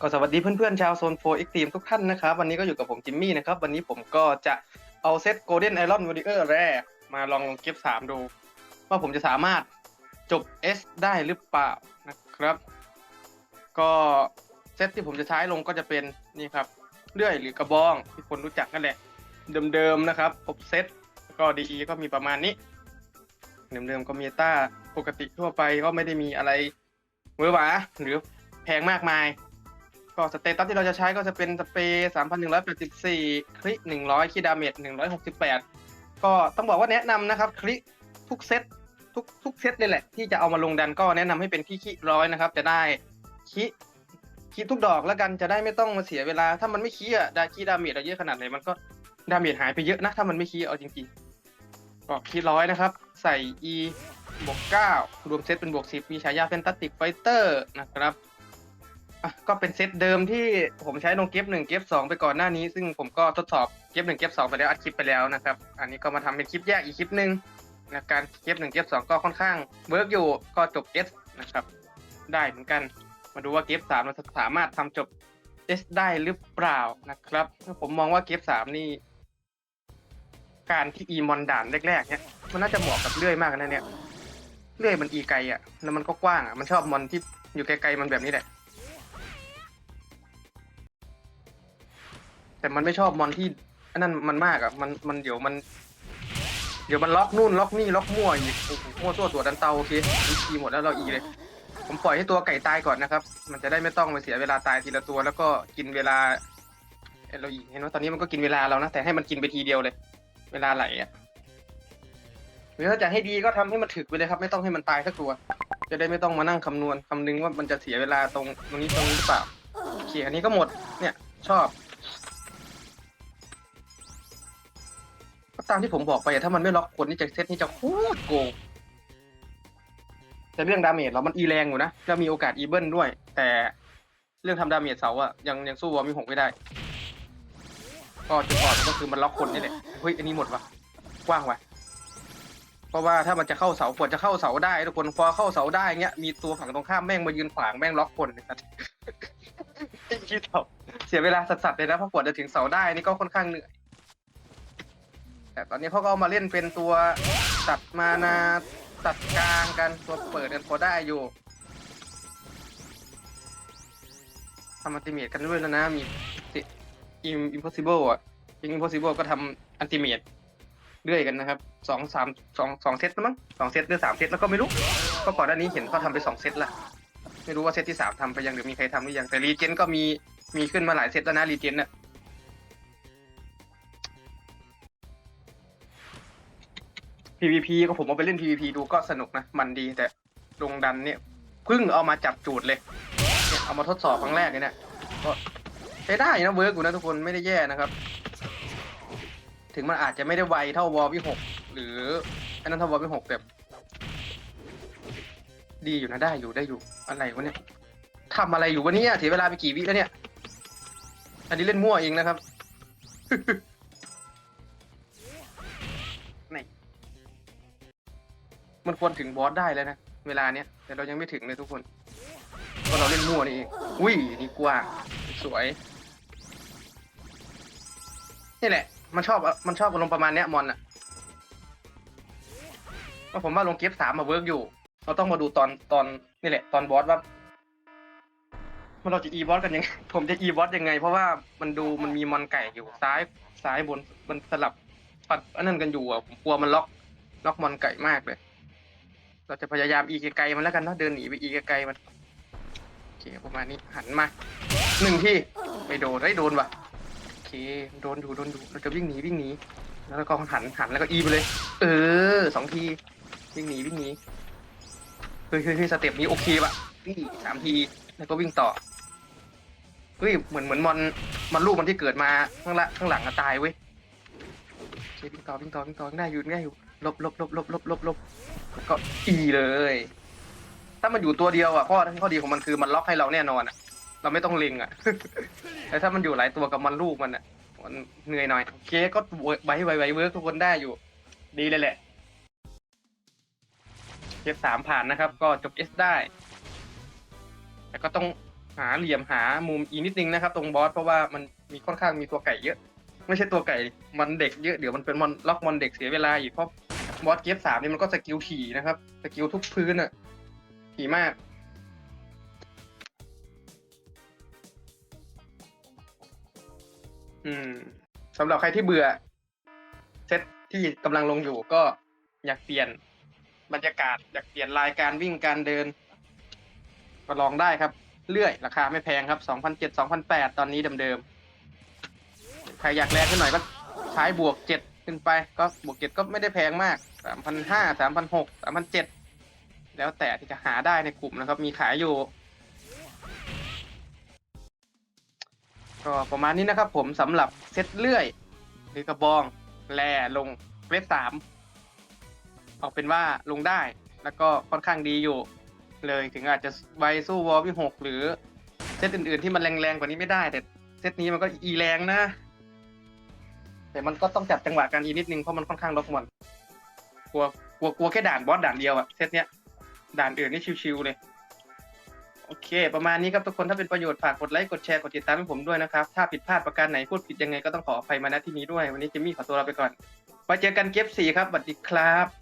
ก็สวัสดีเพื่อนๆชาวโซน4 Extreme ทุกท่านนะครับ วันนี้ก็อยู่กับผมจิมมี่นะครับ วันนี้ผมก็จะเอาเซต Golden Iron Warrior แรก มาลองลงเก็บ3ดู ว่าผมจะสามารถจบ S ได้หรือเปล่านะครับ ก็เซตที่ผมจะใช้ลงก็จะเป็นนี่ครับเลื่อยหรือกระบองที่คนรู้จักนั่นแหละ เดิมๆนะครับครบเซตแล้วก็ DE ก็มีประมาณนี้เดิมๆก็มีต้าปกติทั่วไปก็ไม่ได้มีอะไรเวอร์หวาหรือแพงมากมาย ก็สเตตัสที่เราจะใช้ก็จะเป็นสเปรย์3,184 คลิ100 คีดาเมจ168 ก็ต้องบอกว่าแนะนำนะครับคลิทุกเซตทุกทุกเซตเลยแหละ ที่จะเอามาลงดันก็แนะนำให้เป็นที่คิร้อยนะครับ จะได้คิคิทุกดอกแล้วกันจะได้ไม่ต้องมาเสียเวลา ถ้ามันไม่คีอะได้คีดาเมจเราเยอะขนาดไหนมันก็ดาเมจหายไปเยอะนะ ถ้ามันไม่คีเอาจริงๆก็คีร้อยนะครับ ใส่ e บวก9รวมเซตเป็นบวก10มีฉายาเฟนตาติกไฟเตอร์นะครับ ก็เป็นเซตเดิมที่ผมใช้ลงเก็บหนึ่งเก็บสองไปก่อนหน้านี้ ซึ่งผมก็ทดสอบเก็บหนึ่งเก็บสองไปแล้วอัดคลิปไปแล้วนะครับ อันนี้ก็มาทำเป็นคลิปแยกอีกคลิปหนึ่งนะการเก็บหนึ่งเก็บสองก็ค่อนข้างเวิร์กอยู่ก็จบ S นะครับ ได้เหมือนกัน มาดูว่าเก็บสามเราจะสามารถทำจบ S ได้หรือเปล่านะครับผมมองว่าเก็บสามนี่การที่อีมอนด่านแรกๆเนี่ยมันน่าจะเหมาะกับเลื่อยมากนะเนี่ยเลื่อยมันอีไกลอะแล้วมันก็กว้างอะมันชอบมอนที่อยู่ไกลๆมันแบบนี้แหละ แต่มันไม่ชอบมอนที่อันนั้นมันมากอะมันมันเดี๋ยวมัน เดี๋ยวมันล็อกนู่นล็อกนี่ล็อกมั่วอีกโอ้โหมั่วตัวตัวดันเตาโอเคอีทีหมดแล้วเราอีเลย ผมปล่อยให้ตัวไก่ตายก่อนนะครับ มันจะได้ไม่ต้องมาเสียเวลาตายทีละตัว แล้วก็กินเวลาเอ้ยเราอีกเห็นว่าตอนนี้มันก็กินเวลาเรานะแต่ให้มันกินไปทีเดียวเลย เวลาไหลอะหรือถ้าจะให้ดีก็ทำให้มันถึกไปเลยครับ ไม่ต้องให้มันตายสักตัว จะได้ไม่ต้องมานั่งคำนวณคำนึงว่ามันจะเสียเวลาตรงตรงนี้ตรงนี้หรือเปล่าโอเคอันนี้ก็หมดเนี่ยชอบ ตามที่ผมบอกไปอะถ้ามันไม่ล็อกคนนี่จะเซตนี่จะโคตรโกงแต่เรื่องดาเมจเรามันอีแรงอยู่นะจะมีโอกาสอีเบิลด้วย แต่เรื่องทำดาเมจเสาอะยังยังสู้วอร์มิหกไม่ได้ ก็จุดอ่อนก็คือมันล็อกคนนี่แหละเฮ้ยอันนี้หมดวะกว้างวะเพราะว่าถ้ามันจะเข้าเสากว่าจะเข้าเสาได้ทุกคนพอเข้าเสาได้เงี้ยมีตัวฝั่งตรงข้ามแม่งมายืนขวางแม่งล็อกคนนะครับไอ้คิดเอาเสียเวลาสัสๆเลยนะเพราะกว่าจะถึงเสาได้นี่ก็ค่อนข้างเหนื่อย แต่ตอนนี้เขาก็เอามาเล่นเป็นตัวตัดมานาตัดกลางกันตัวเปิดกันพอได้อยู่ทำอันติเมตกันด้วยแล้วนะ มีอิมอิมพอสิเบิลอะอิมพอสิเบิลก็ทำอันติเมตเรื่อยกันนะครับสองสามสองสองเซตแล้วมั้งสองเซตหรือสามเซตแล้วก็ไม่รู้ก็ก่อนหน้านี้เห็นเขาทำไปสองเซตละไม่รู้ว่าเซตที่สามทำไปยังหรือมีใครทำหรือยังแต่รีเจนก็มีมีขึ้นมาหลายเซตแล้วนะรีเจนน่ะ PVP ก็ผมเอาไปเล่น PVP ดูก็สนุกนะ มันดีแต่ลงดันเนี่ยเพิ่งเอามาจับจูดเลยเนี่ยเอามาทดสอบครั้งแรกเลยเนี่ยก็ใช้ได้นะเวิร์กอยู่นะทุกคนไม่ได้แย่นะครับ ถึงมันอาจจะไม่ได้ไวเท่าวอลวิหกหรืออันนั้นเท่าวอลวิหกแบบ ดีอยู่นะได้อยู่ได้อยู่อะไรวะเนี่ยทำอะไรอยู่วะเนี่ยเสียเวลาไปกี่วิแล้วเนี่ย อันนี้เล่นมั่วเองนะครับ นี่ มันควรถึงบอสได้แล้วนะ เวลาเนี้ยแต่เรายังไม่ถึงเลยทุกคนเพราะเราเล่นมั่วนี่เองอุ้ยนี่กว้างสวย นี่แหละ มันชอบมันชอบอารมณ์ประมาณเนี้ยมอนอะว่าผมว่าลงเก็บสามมาเวิร์กอยู่ เราต้องมาดูตอนตอนนี่แหละ ตอนบอสว่าว่าเราจะอีบอสกันยังไง ผมจะอีบอสยังไง เพราะว่ามันดูมันมีมอนไก่อยู่ซ้ายซ้ายบนมันสลับปัดอันนั้นกันอยู่อะผมกลัวมันล็อกล็อกมอนไก่มากเลย เราจะพยายามอีกไกลมันแล้วกันเนาะเดินหนีไปอีกไกลมันโอเคประมาณนี้หันมาหนึ่งที่ไม่โดนไอ้โดนว่ะโอเคโดนดูโดนดูเราจะวิ่งหนีวิ่งหนีแล้วก็หันหันแล้วก็อีไปเลย เออสองทีวิ่งหนีวิ่งหนีเฮ้ยเฮ้ยสเต็ปนี้โอเคป่ะนี่สามทีแล้วก็วิ่งต่อเฮ้ยเหมือนเหมือนมอนมันลูกมันที่เกิดมาข้างละข้างหลังอะตายเว้ย เควิ่งต่อวิ่งต่อวิ่งต่อได้อยู่ได้อยู่หลบหลบหลบหลบหลบหลบหลบก็อีเลย ถ้ามันอยู่ตัวเดียวอะข้อข้อดีของมันคือมันล็อกให้เราแน่นอนอะ เราไม่ต้องเล็งอะแต่ถ้ามันอยู่หลายตัวกับมันลูกมันอะมันเหนื่อยหน่อยเคก็ไว้ไว้ไว้เวิร์กทุกคนได้อยู่ ดีเลยแหละเก็บสามผ่านนะครับ ก็จบเอสได้ แต่ก็ต้องหาเหลี่ยมหามุมอีนิดนึงนะครับ ตรงบอสเพราะว่ามันมีค่อนข้างมีตัวไก่เยอะ ไม่ใช่ตัวไก่มันเด็กเยอะเดี๋ยวมันเป็นมอนล็อกมอนเด็กเสียเวลาอีกเพราะบอสเกฟสามนี่มันก็สกิลถี่นะครับสกิลทุกพื้นอะถี่มากอืมสำหรับใครที่เบื่อ เซตที่กำลังลงอยู่ก็อยากเปลี่ยนบรรยากาศ อยากเปลี่ยนลายการวิ่งการเดินก็ลองได้ครับ เลื่อยราคาไม่แพงครับ2,007 2,008ตอนนี้เดิมๆ ใครอยากแรงขึ้นหน่อยก็ใช้บวก7ขึ้นไป ก็บวก7ก็ไม่ได้แพงมาก3,500 3,600 3,700แล้วแต่ที่จะหาได้ในกลุ่มนะครับ มีขายอยู่ ก็ประมาณนี้นะครับผมสำหรับเซตเลื่อย หรือกระบองแลลงเวฟสามเอาเป็นว่าลงได้แล้วก็ค่อนข้างดีอยู่ เลยถึงอาจจะไวสู้วอลวิหกหรือเซตอื่นๆที่มันแรงๆกว่านี้ไม่ได้ แต่เซตนี้มันก็อีแรงนะ แต่มันก็ต้องจับจังหวะกันอีกนิดนึงเพราะมันค่อนข้างล็อกมอนกลัวกลัวกลัวแค่ด่านบอสด่านเดียวอะเซตเนี้ยด่านอื่นนี่ชิวๆเลย โอเค ประมาณนี้ครับทุกคนถ้าเป็นประโยชน์ฝากกดไลค์กดแชร์กดติดตามให้ผมด้วยนะครับ ถ้าผิดพลาดประการไหนพูดผิดยังไงก็ต้องขออภัยมาณที่นี้ด้วย วันนี้เจมี่ขอตัวลาไปก่อนไว้เจอกันเก็บสี่ครับสวัสดีครับ